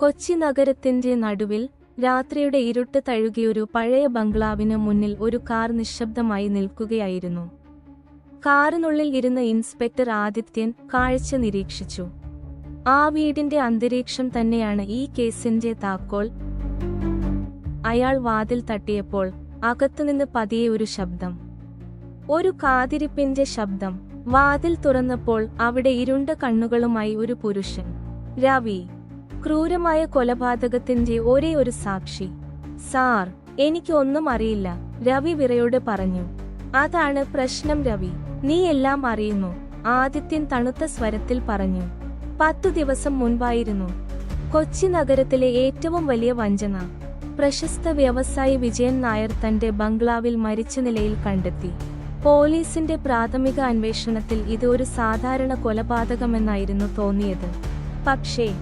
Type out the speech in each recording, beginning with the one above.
കൊച്ചി നഗരത്തിന്റെ നടുവിൽ രാത്രിയുടെ ഇരുട്ട് തഴുകിയൊരു പഴയ ബംഗ്ലാവിന് മുന്നിൽ ഒരു കാർ നിശബ്ദമായി നിൽക്കുകയായിരുന്നു. കാറിനുള്ളിൽ ഇരുന്ന ഇൻസ്പെക്ടർ ആദിത്യൻ കാഴ്ച നിരീക്ഷിച്ചു. ആ വീടിന്റെ അന്തരീക്ഷം തന്നെയാണ് ഈ കേസിന്റെ താക്കോൽ. അയാൾ വാതിൽ തട്ടിയപ്പോൾ അകത്തുനിന്ന് പതിയെ ഒരു ശബ്ദം. ഒരു കാതിരിപ്പിന്റെ ശബ്ദം. വാതിൽ തുറന്നപ്പോൾ അവിടെ ഇരുണ്ട കണ്ണുകളുമായി ഒരു പുരുഷൻ. രവി. ക്രൂരമായ കൊലപാതകത്തിന്റെ ഒരേ ഒരു സാക്ഷി. സാർ എനിക്ക് ഒന്നും അറിയില്ല രവി വിറയോട് പറഞ്ഞു. അതാണ് പ്രശ്നം രവി. നീ എല്ലാം അറിയുന്നു ആദിത്യൻ തണുത്ത സ്വരത്തിൽ പറഞ്ഞു. പത്തു ദിവസം മുൻപായിരുന്നു. കൊച്ചി നഗരത്തിലെ ഏറ്റവും വലിയ വഞ്ചന. പ്രശസ്ത വ്യവസായി വിജയൻ നായർ തന്റെ ബംഗ്ലാവിൽ മരിച്ച നിലയിൽ കണ്ടെത്തി. പോലീസിന്റെ പ്രാഥമിക അന്വേഷണത്തിൽ ഇത് ഒരു സാധാരണ കൊലപാതകമെന്നായിരുന്നു തോന്നിയത്. പക്ഷേ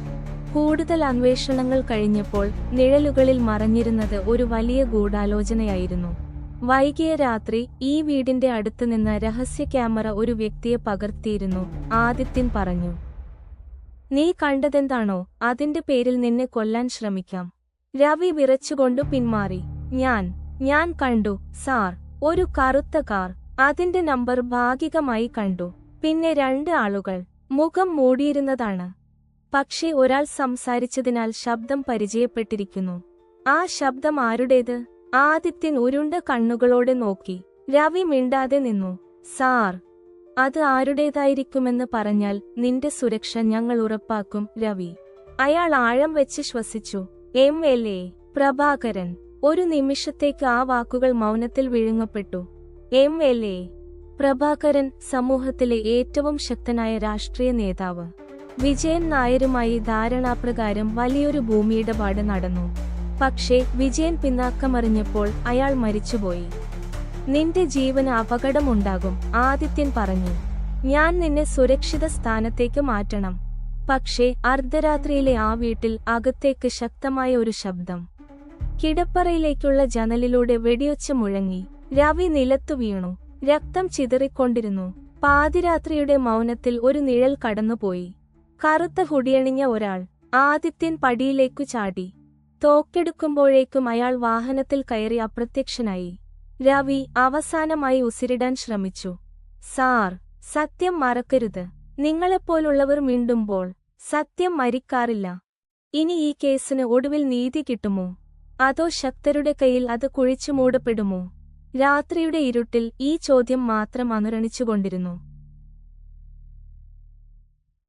കൂടുതൽ അന്വേഷണങ്ങൾ കഴിഞ്ഞപ്പോൾ നിഴലുകളിൽ മറഞ്ഞിരുന്നത് ഒരു വലിയ ഗൂഢാലോചനയായിരുന്നു. വൈകിയ രാത്രി ഈ വീടിന്റെ അടുത്ത് നിന്ന് രഹസ്യ ക്യാമറ ഒരു വ്യക്തിയെ പകർത്തിയിരുന്നു ആദിത്യൻ പറഞ്ഞു. നീ കണ്ടതെന്താണോ? അതിന്റെ പേരിൽ നിന്നെ കൊല്ലാൻ ശ്രമിക്കാം. രവി വിറച്ചുകൊണ്ടു പിന്മാറി. ഞാൻ ഞാൻ കണ്ടു സാർ. ഒരു കറുത്ത കാർ. അതിന്റെ നമ്പർ ഭാഗികമായി കണ്ടു. പിന്നെ രണ്ട് ആളുകൾ. മുഖം മൂടിയിരുന്നതാണ്. പക്ഷേ ഒരാൾ സംസാരിച്ചതിനാൽ ശബ്ദം പരിചയപ്പെട്ടിരിക്കുന്നു. ആ ശബ്ദം ആരുടേത്? ആദിത്യൻ ഉരുണ്ട കണ്ണുകളോടെ നോക്കി. രവി മിണ്ടാതെ നിന്നു. സാർ അത് ആരുടേതായിരിക്കുമെന്ന് പറഞ്ഞാൽ നിന്റെ സുരക്ഷ ഞങ്ങൾ ഉറപ്പാക്കും രവി. അയാൾ ആഴം വെച്ച് ശ്വസിച്ചു. എം. എൽ. എ. പ്രഭാകരൻ. ഒരു നിമിഷത്തേക്ക് ആ വാക്കുകൾ മൗനത്തിൽ വിഴുങ്ങപ്പെട്ടു. എം. എൽ. എ. പ്രഭാകരൻ സമൂഹത്തിലെ ഏറ്റവും ശക്തനായ രാഷ്ട്രീയ നേതാവ്. വിജയൻ നായരുമായി ധാരണാപ്രകാരം വലിയൊരു ഭൂമിയിടപാട് നടന്നു. പക്ഷേ വിജയൻ പിന്നാക്കമറിഞ്ഞപ്പോൾ അയാൾ മരിച്ചുപോയി. നിന്റെ ജീവന് അപകടമുണ്ടാകും ആദിത്യൻ പറഞ്ഞു. ഞാൻ നിന്നെ സുരക്ഷിത സ്ഥാനത്തേക്ക് മാറ്റണം. പക്ഷേ അർദ്ധരാത്രിയിലെ ആ വീട്ടിൽ അകത്തേക്ക് ശക്തമായ ഒരു ശബ്ദം. കിടപ്പറയിലേക്കുള്ള ജനലിലൂടെ വെടിയൊച്ച മുഴങ്ങി. രവി നിലത്തു വീണു. രക്തം ചിതറിക്കൊണ്ടിരുന്നു. പാതിരാത്രിയുടെ മൗനത്തിൽ ഒരു നിഴൽ കടന്നുപോയി. കറുത്ത ഹുടിയണിഞ്ഞ ഒരാൾ ആദിത്യൻ പടിയിലേക്കു ചാടി. തോക്കെടുക്കുമ്പോഴേക്കും അയാൾ വാഹനത്തിൽ കയറി അപ്രത്യക്ഷനായി. രവി അവസാനമായി ഉസിരിടാൻ ശ്രമിച്ചു. സാർ സത്യം മറക്കരുത്. നിങ്ങളെപ്പോലുള്ളവർ മിണ്ടുമ്പോൾ സത്യം മരിക്കാറില്ല. ഇനി ഈ കേസിന് ഒടുവിൽ നീതി കിട്ടുമോ? അതോ ശക്തരുടെ കയ്യിൽ അത് കുഴിച്ചു മൂടപ്പെടുമോ? രാത്രിയുടെ ഇരുട്ടിൽ ഈ ചോദ്യം മാത്രം അനുരണിച്ചുകൊണ്ടിരുന്നു.